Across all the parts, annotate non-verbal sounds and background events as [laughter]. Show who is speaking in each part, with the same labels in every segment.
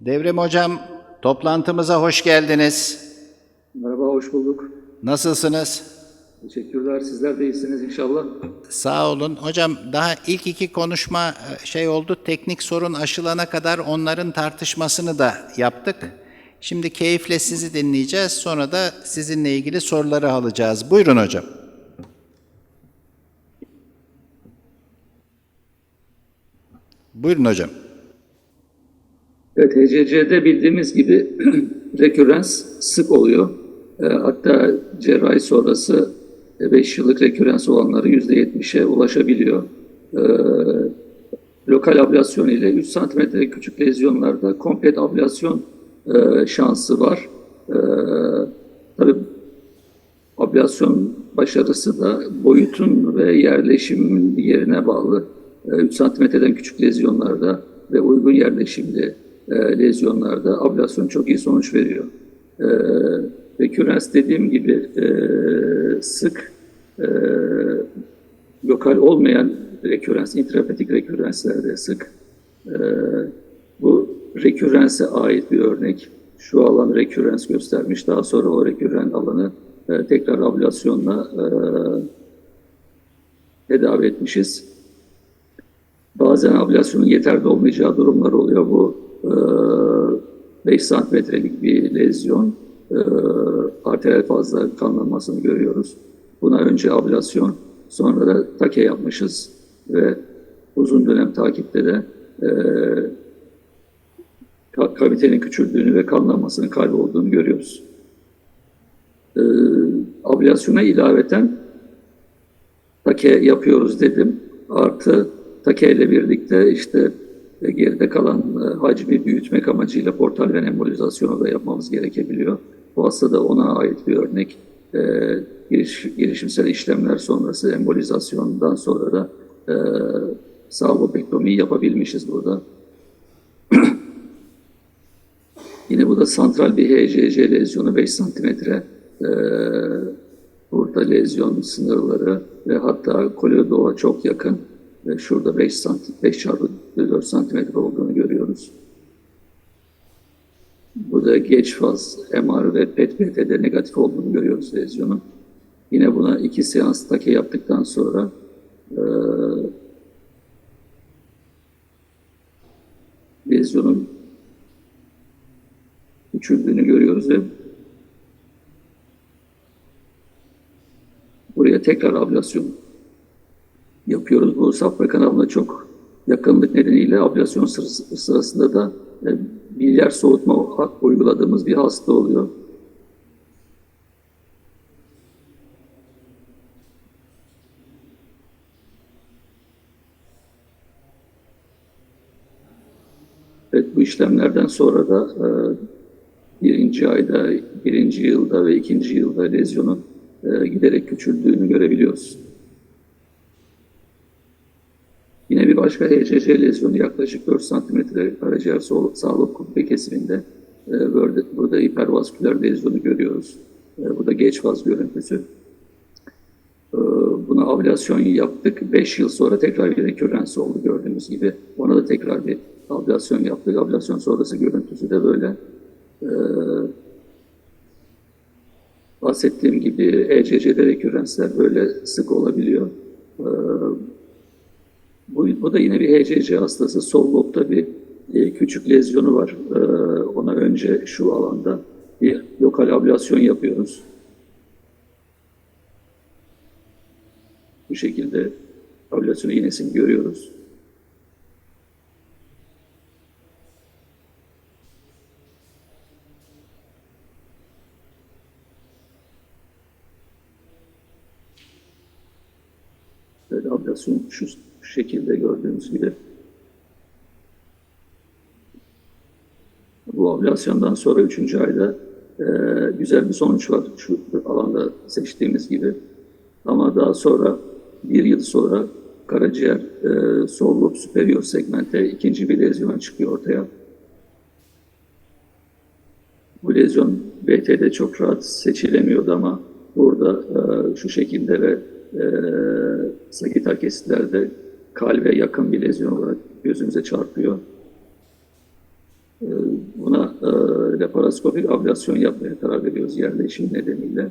Speaker 1: Devrim Hocam, toplantımıza hoş geldiniz.
Speaker 2: Merhaba, hoş bulduk.
Speaker 1: Nasılsınız?
Speaker 2: Teşekkürler. Sizler de iyisiniz inşallah.
Speaker 1: Sağ olun. Hocam daha ilk iki konuşma e, şey oldu. Teknik sorun aşılana kadar onların tartışmasını da yaptık. Şimdi keyifle sizi dinleyeceğiz. Sonra da sizinle ilgili soruları alacağız. Buyurun hocam. Buyurun hocam.
Speaker 2: Evet, HCC'de bildiğimiz gibi [clears throat] rekürrens sık oluyor. E, hatta cerrahi sonrası 5 yıllık rekürrens olanları %70'e ulaşabiliyor. E, lokal ablasyon ile 3 santimetre küçük lezyonlarda komplet ablasyon e, şansı var. E, tabii ablasyon başarısı da boyutun ve yerleşimin yerine bağlı. E, 3 santimetreden küçük lezyonlarda ve uygun yerleşimli e, lezyonlarda ablasyon çok iyi sonuç veriyor. E, rekürrens dediğim gibi e, sık e, lokal olmayan rekürrens, intrahepatik rekürrenslerde sık. E, bu rekürrense ait bir örnek. Şu alan rekürrens göstermiş. Daha sonra o rekürren alanı e, tekrar ablasyonla e, tedavi etmişiz. Bazen ablasyonun yeterli olmayacağı durumlar oluyor. Bu 5 santimetrelik bir lezyon. E, arteriyel fazla kanlanmasını görüyoruz. Buna önce ablasyon, sonra da take yapmışız ve uzun dönem takipte de e, ka- kavitenin küçüldüğünü ve kanlanmasının kaybolduğunu görüyoruz. Ablasyona ilaveten take yapıyoruz dedim. Artı take ile birlikte işte e, geride kalan e, hacmi büyütmek amacıyla portal ven embolizasyonu da yapmamız gerekebiliyor. Bu hastada ona ait bir örnek. E, giriş, girişimsel işlemler sonrası embolizasyondan sonra da e, salvopektomi yapabilmişiz burada. [clears throat] Yine bu da santral bir HCC lezyonu 5 santimetre. Ee, burada lezyon sınırları ve hatta kolodova çok yakın. Şurada 5, santi, 5 çarpı 4 santimetre olduğunu görüyoruz. Burada geç faz MR ve PET-PT'de negatif olduğunu görüyoruz lezyonun. Yine buna iki seans take yaptıktan sonra e, lezyonun küçüldüğünü görüyoruz ve buraya tekrar ablasyon yapıyoruz. Bu safra kanalına çok yakınlık nedeniyle ablasyon sırası- sırasında da e, bilyar soğutma uyguladığımız bir hasta oluyor. Evet, bu işlemlerden sonra da e, birinci ayda, birinci yılda ve ikinci yılda lezyonun e, giderek küçüldüğünü görebiliyoruz. Bir başka HCC lezyonu yaklaşık 4 santimetre karaciğer sağlık kubbe kesiminde. E, burada, burada hipervasküler lezyonu görüyoruz. E, bu da geç faz görüntüsü. E, buna ablasyon yaptık. 5 yıl sonra tekrar bir rekürrens oldu gördüğünüz gibi. Ona da tekrar bir ablasyon yaptık. Ablasyon sonrası görüntüsü de böyle. Bahsettiğim gibi ECC'de rekürrensler böyle sık olabiliyor. E, bu, bu da yine bir HCC hastası. Sol lobda bir e, küçük lezyonu var. E, ona önce şu alanda bir lokal ablasyon yapıyoruz. Bu şekilde ablasyon iğnesini görüyoruz. Böyle ablasyon şu şekilde gördüğünüz gibi. Bu ablasyondan sonra 3. ayda e, güzel bir sonuç var şu alanda seçtiğimiz gibi. Ama daha sonra bir yıl sonra karaciğer e, sol lob superior segmente ikinci bir lezyon çıkıyor ortaya. Bu lezyon BT'de çok rahat seçilemiyordu ama burada e, şu şekilde ve e, sagital kesitlerde kalbe yakın bir lezyon olarak gözümüze çarpıyor. e, buna e, laparoskopik ablasyon yapmaya karar veriyoruz yerleşim nedeniyle.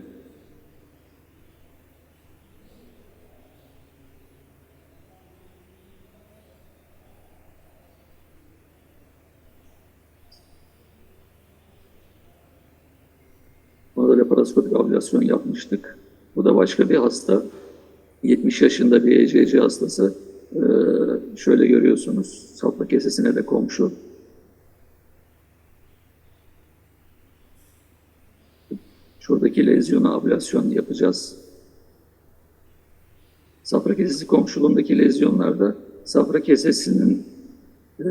Speaker 2: Ona da laparoskopik ablasyon yapmıştık. Bu da başka bir hasta. 70 yaşında bir ECC hastası. Ee, şöyle görüyorsunuz. Safra kesesine de komşu. Şuradaki lezyona ablasyon yapacağız. Safra kesesi komşuluğundaki lezyonlarda safra kesesinin e,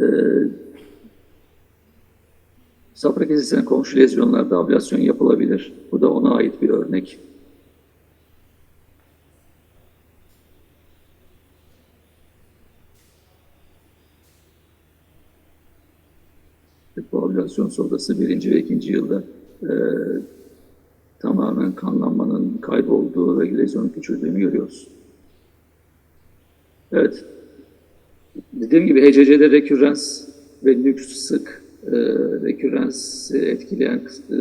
Speaker 2: safra kesesine komşu lezyonlarda ablasyon yapılabilir. Bu da ona ait bir örnek. Koagülasyon sonrası birinci ve ikinci yılda e, tamamen kanlanmanın kaybolduğu ve lezyonun küçüldüğünü görüyoruz. Evet. Dediğim gibi HCC'de rekürrens ve nüks sık e, rekürrensi etkileyen e,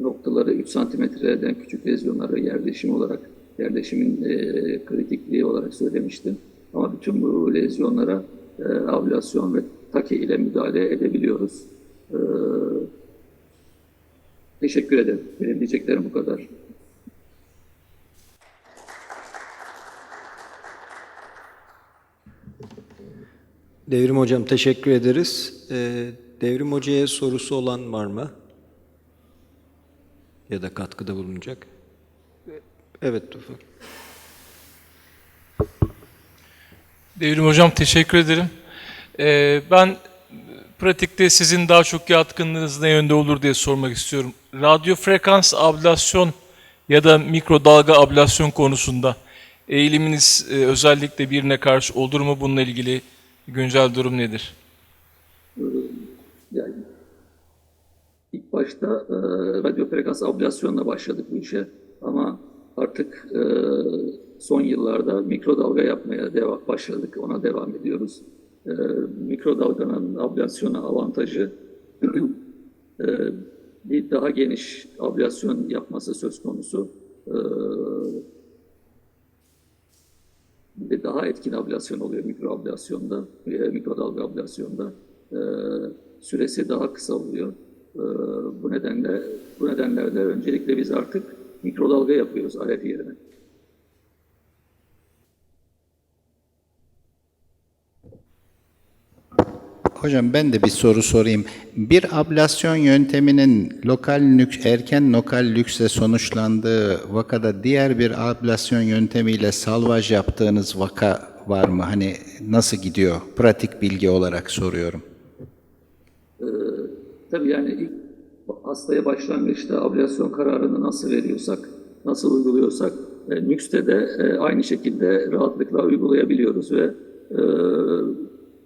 Speaker 2: noktaları 3 santimetreden küçük lezyonlara yerleşim olarak yerleşimin e, kritikliği olarak söylemiştim. Ama bütün bu lezyonlara e, ablasyon ve take ile müdahale edebiliyoruz. E, teşekkür ederim. Benim diyeceklerim bu kadar.
Speaker 3: Devrim Hocam teşekkür ederiz. Ee, Devrim Hoca'ya sorusu olan var mı? Ya da katkıda bulunacak? Evet Tufan.
Speaker 4: Devrim Hocam teşekkür ederim. Ee, ben pratikte sizin daha çok yatkınlığınız ne yönde olur diye sormak istiyorum. Radyo frekans ablasyon ya da mikrodalga ablasyon konusunda eğiliminiz e, özellikle birine karşı olur mu? Bununla ilgili güncel durum nedir?
Speaker 2: Yani ilk başta e, radyo frekans ablasyonla başladık bu işe ama artık e, son yıllarda mikrodalga yapmaya devam, başladık. Ona devam ediyoruz. E, mikrodalganın ablasyona avantajı [clears throat] e, bir daha geniş ablasyon yapması söz konusu. E, ve daha etkin ablasyon oluyor mikroablasyonda, e, mikrodalga ablasyonda. E, süresi daha kısa oluyor. E, bu nedenle bu nedenlerle öncelikle biz artık mikrodalga yapıyoruz alet yerine.
Speaker 1: Hocam ben de bir soru sorayım. Bir ablasyon yönteminin lokal nük, erken lokal lüksle sonuçlandığı vakada diğer bir ablasyon yöntemiyle salvaj yaptığınız vaka var mı? Hani nasıl gidiyor? Pratik bilgi olarak soruyorum.
Speaker 2: Tabii yani ilk hastaya başlangıçta ablasyon kararını nasıl veriyorsak, nasıl uyguluyorsak, e, NÜKS'te de e, aynı şekilde rahatlıkla uygulayabiliyoruz ve e,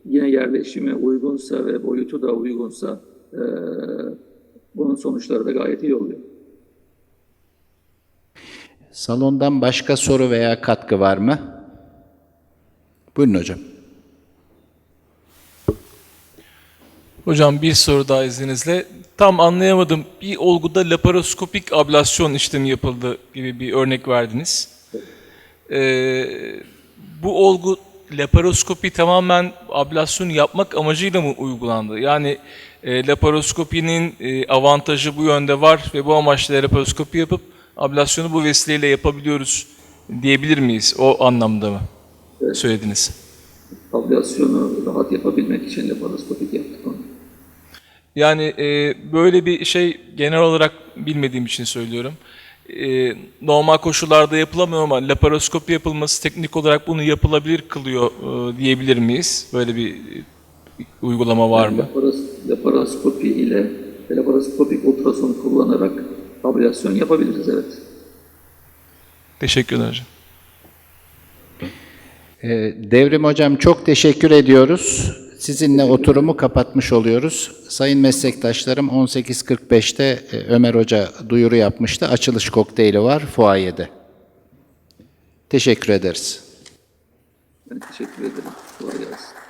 Speaker 2: yine yerleşime uygunsa ve boyutu da uygunsa e, bunun sonuçları da gayet iyi oluyor.
Speaker 1: Salondan başka soru veya katkı var mı? Buyurun hocam.
Speaker 4: Hocam bir soru daha izninizle. Tam anlayamadım. Bir olguda laparoskopik ablasyon işlemi yapıldı gibi bir örnek verdiniz. Ee, bu olgu laparoskopi tamamen ablasyon yapmak amacıyla mı uygulandı? Yani e, laparoskopinin e, avantajı bu yönde var ve bu amaçla laparoskopi yapıp ablasyonu bu vesileyle yapabiliyoruz diyebilir miyiz? O anlamda mı söylediniz?
Speaker 2: Ablasyonu rahat yapabilmek için laparoskopik yaptık onu.
Speaker 4: Yani e, böyle bir şey genel olarak bilmediğim için söylüyorum. E, normal koşullarda yapılamıyor ama laparoskopi yapılması teknik olarak bunu yapılabilir kılıyor e, diyebilir miyiz? Böyle bir e, uygulama var mı?
Speaker 2: Laparos- Laparoskopi ile laparoskopik ultrason kullanarak ablasyon yapabiliriz evet.
Speaker 4: Teşekkürler hocam.
Speaker 1: Devrim Hocam çok teşekkür ediyoruz. Sizinle oturumu kapatmış oluyoruz. Sayın meslektaşlarım 18.45'te e, Ömer Hoca duyuru yapmıştı. Açılış kokteyli var fuayede. Teşekkür ederiz.
Speaker 2: Ben teşekkür ederim. Kolay gelsin.